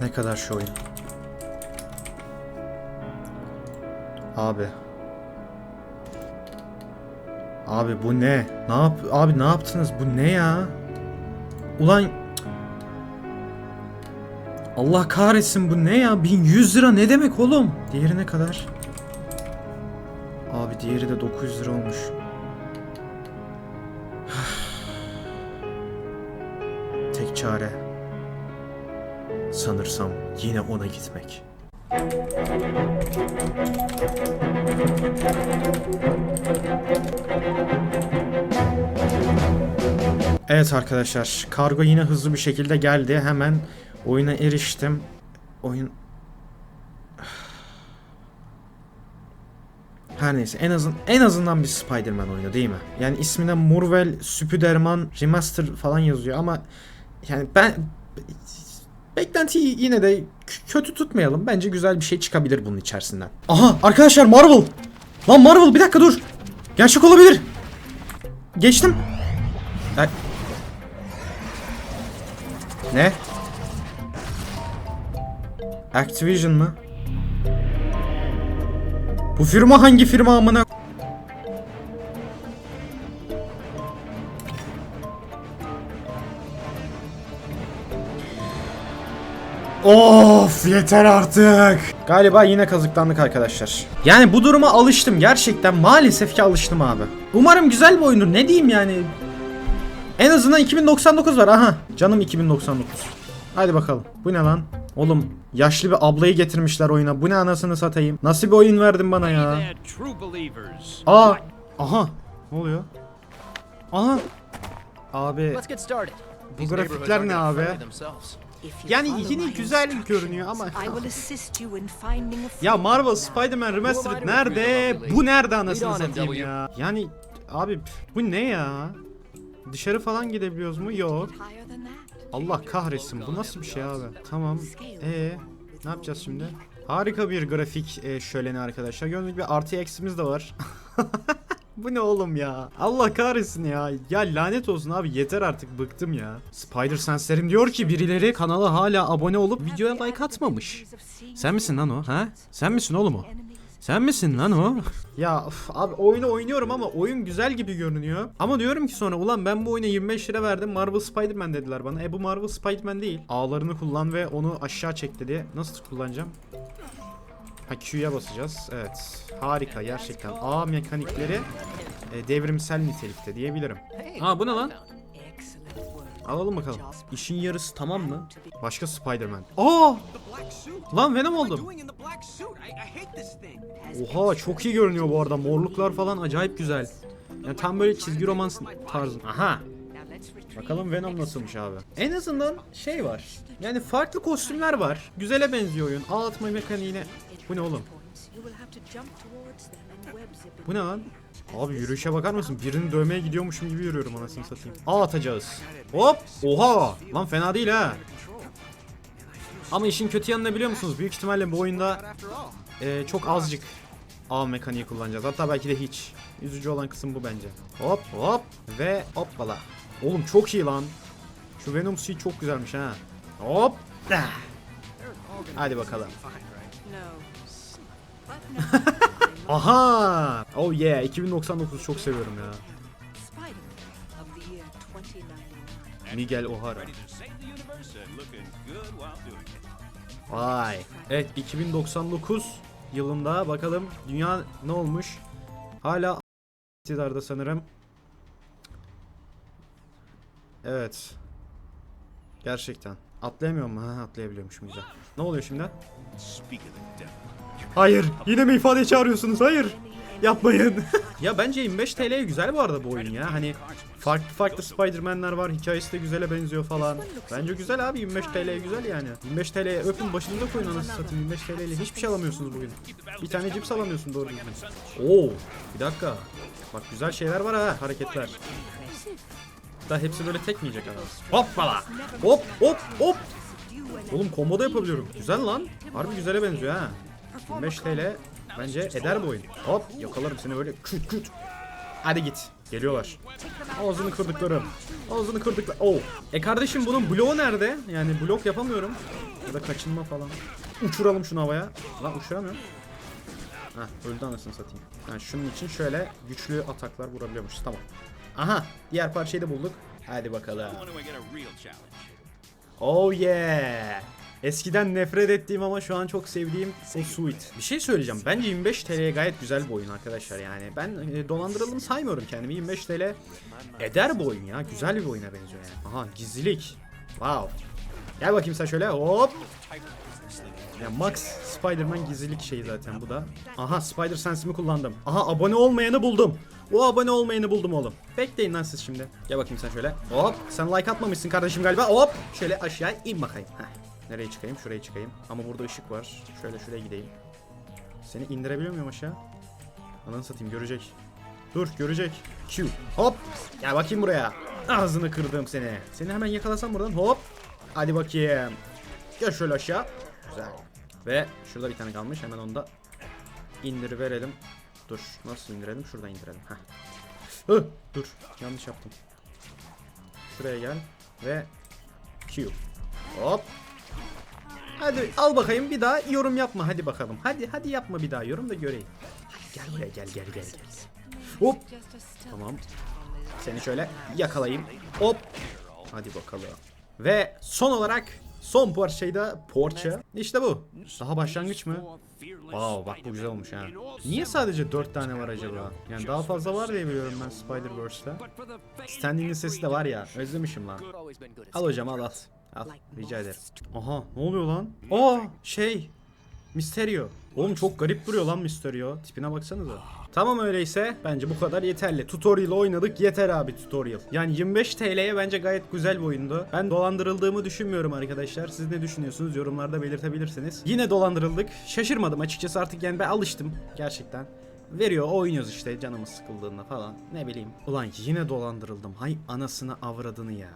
Ne kadar şu oyun? Abi. Abi bu ne? Ne yap abi ne yaptınız? Bu ne ya? Ulan Allah kahretsin bu ne ya? 1100 lira ne demek oğlum? Diğeri ne kadar? Abi diğeri de 900 lira olmuş. Tek çare sanırsam yine ona gitmek. Evet arkadaşlar, kargo yine hızlı bir şekilde geldi. Hemen oyuna eriştim. Oyun Her neyse en azın en azından bir Spider-Man oyunu değil mi? Yani ismine Marvel Spider-Man Remaster falan yazıyor ama yani ben beklentiyi yine de kötü tutmayalım. Bence güzel bir şey çıkabilir bunun içerisinden. Aha arkadaşlar Marvel. Lan Marvel bir dakika dur. Gerçek olabilir. Geçtim. Ay- Ne? Activision mı? Bu firma hangi firma amına? Of yeter artık. Galiba yine kazıklandık arkadaşlar. Yani bu duruma alıştım gerçekten maalesef ki alıştım abi. Umarım güzel bir oyundur ne diyeyim yani. En azından 2099 var aha. Canım 2099. Hadi bakalım. Bu ne lan? Oğlum yaşlı bir ablayı getirmişler oyuna. Bu ne anasını satayım. Nasıl bir oyun verdin bana ya? Aa. Aha. Ne oluyor? Aha. Abi bu grafikler ne abi? Yani yine güzel görünüyor ama Ya Marvel Spider-Man Remastered nerede? Bu nerede anasını satayım ya? Yani abi bu ne ya? Dışarı falan gidebiliyoruz mu? Yok. Allah kahretsin bu nasıl bir şey abi? Tamam. Ee ne yapacağız şimdi? Harika bir grafik e, şöleni arkadaşlar. Gördüğünüz gibi artı eksimiz de var. bu ne oğlum ya? Allah kahretsin ya. Ya lanet olsun abi yeter artık bıktım ya. Spider Sense'lerim diyor ki birileri kanala hala abone olup videoya like atmamış. Sen misin lan o? Ha? Sen misin oğlum o? Sen misin lan o? Ya of, abi oyunu oynuyorum ama oyun güzel gibi görünüyor. Ama diyorum ki sonra ulan ben bu oyuna 25 lira verdim Marvel Spider-Man dediler bana. E bu Marvel Spider-Man değil. Ağlarını kullan ve onu aşağı çek dedi. Nasıl kullanacağım? Ha Q'ya basacağız. Evet. Harika gerçekten. A mekanikleri e, devrimsel nitelikte diyebilirim. Ha bu ne lan? Alalım bakalım. İşin yarısı tamam mı? Başka Spider-Man. Aa! Lan Venom oldum. Oha çok iyi görünüyor bu arada. Morluklar falan acayip güzel. Yani tam böyle çizgi roman tarzı. Aha. Bakalım Venom nasılmış abi. En azından şey var. Yani farklı kostümler var. Güzele benziyor oyun. Ağ atma mekaniğine. Bu ne oğlum? Bu ne lan? Abi yürüyüşe bakar mısın? Birini dövmeye gidiyormuşum gibi yürüyorum anasını satayım. Ağ atacağız. Hop! Oha! Lan fena değil ha. Ama işin kötü yanı ne biliyor musunuz? Büyük ihtimalle bu oyunda e, çok azıcık ağ mekaniği kullanacağız. Hatta belki de hiç. Üzücü olan kısım bu bence. Hop hop ve hoppala. Oğlum çok iyi lan. Şu Venom suit çok güzelmiş ha. Hop. Hadi bakalım. Aha! Oh yeah, 2099 çok seviyorum ya. Miguel O'Hara. Vay. Evet 2099 yılında bakalım dünya ne olmuş? Hala iktidarda sanırım. Evet. Gerçekten. Atlayamıyor mu? Ha atlayabiliyormuşum güzel. Ne oluyor şimdi? Hayır. Yine mi ifade çağırıyorsunuz? Hayır. Yapmayın. ya bence 25 TL güzel bu arada bu oyun ya. Hani farklı farklı Spider-Man'ler var. Hikayesi de güzele benziyor falan. Bence güzel abi 25 TL güzel yani. 25 TL öpün başınıza koyun anasını satayım. 25 TL ile hiçbir şey alamıyorsunuz bugün. Bir tane cips alamıyorsun doğru düzgün. Oo, bir dakika. Bak güzel şeyler var ha hareketler. Da hepsi böyle tek mi yiyecek ama? Hoppala. Hop hop hop. Oğlum combo da yapabiliyorum. Güzel lan. Harbi güzele benziyor ha. 25 TL bence eder bu oyun. Hop yakalarım seni böyle küt küt. Hadi git. Geliyorlar. Ağzını kırdıklarım. Ağzını kırdıklar. Oh. E kardeşim bunun bloğu nerede? Yani blok yapamıyorum. Ya da kaçınma falan. Uçuralım şunu havaya. Lan uçuramıyorum. Heh öldü anasını satayım. Yani şunun için şöyle güçlü ataklar vurabiliyormuşuz. Tamam. Aha diğer parçayı da bulduk. Hadi bakalım. Oh yeah. Eskiden nefret ettiğim ama şu an çok sevdiğim o Sweet. Bir şey söyleyeceğim. Bence 25 TL'ye gayet güzel bir oyun arkadaşlar yani. Ben e, dolandırıldım saymıyorum kendimi. 25 TL eder bu oyun ya. Güzel bir oyuna benziyor yani. Aha gizlilik. Wow. Gel bakayım sen şöyle hop. Ya Max Spider-Man gizlilik şeyi zaten bu da. Aha Spider Sense'imi kullandım. Aha abone olmayanı buldum. O abone olmayanı buldum oğlum. Bekleyin lan siz şimdi. Gel bakayım sen şöyle. Hop sen like atmamışsın kardeşim galiba. Hop şöyle aşağı in bakayım. Heh. Nereye çıkayım? Şuraya çıkayım. Ama burada ışık var. Şöyle şuraya gideyim. Seni indirebiliyor muyum aşağı? Ananı satayım görecek. Dur görecek. Q. Hop. Gel bakayım buraya. Ağzını kırdım seni. Seni hemen yakalasam buradan. Hop. Hadi bakayım. Gel şöyle aşağı. Güzel. Ve şurada bir tane kalmış. Hemen onu da indir verelim. Dur. Nasıl indirelim? Şuradan indirelim. Heh. Hı, dur. Yanlış yaptım. Şuraya gel. Ve Q. Hop. Hadi al bakayım bir daha yorum yapma hadi bakalım. Hadi hadi yapma bir daha yorum da göreyim. Gel buraya gel gel gel gel. Hop. Tamam. Seni şöyle yakalayayım. Hop. Hadi bakalım. Ve son olarak son parçayı da Porça. İşte bu. Daha başlangıç mı? Wow bak bu güzel olmuş ha. Niye sadece 4 tane var acaba? Yani daha fazla var diye biliyorum ben Spider-Verse'de. Stanley'nin sesi de var ya. Özlemişim lan. Al hocam al al. Al rica ederim. Aha ne oluyor lan? Aa şey. Mysterio. Oğlum çok garip duruyor lan Mysterio. Tipine baksanıza. Tamam öyleyse bence bu kadar yeterli. Tutorial oynadık yeter abi tutorial. Yani 25 TL'ye bence gayet güzel bir oyundu. Ben dolandırıldığımı düşünmüyorum arkadaşlar. Siz ne düşünüyorsunuz yorumlarda belirtebilirsiniz. Yine dolandırıldık. Şaşırmadım açıkçası artık yani ben alıştım gerçekten. Veriyor oynuyoruz işte canımız sıkıldığında falan ne bileyim. Ulan yine dolandırıldım hay anasını avradını ya.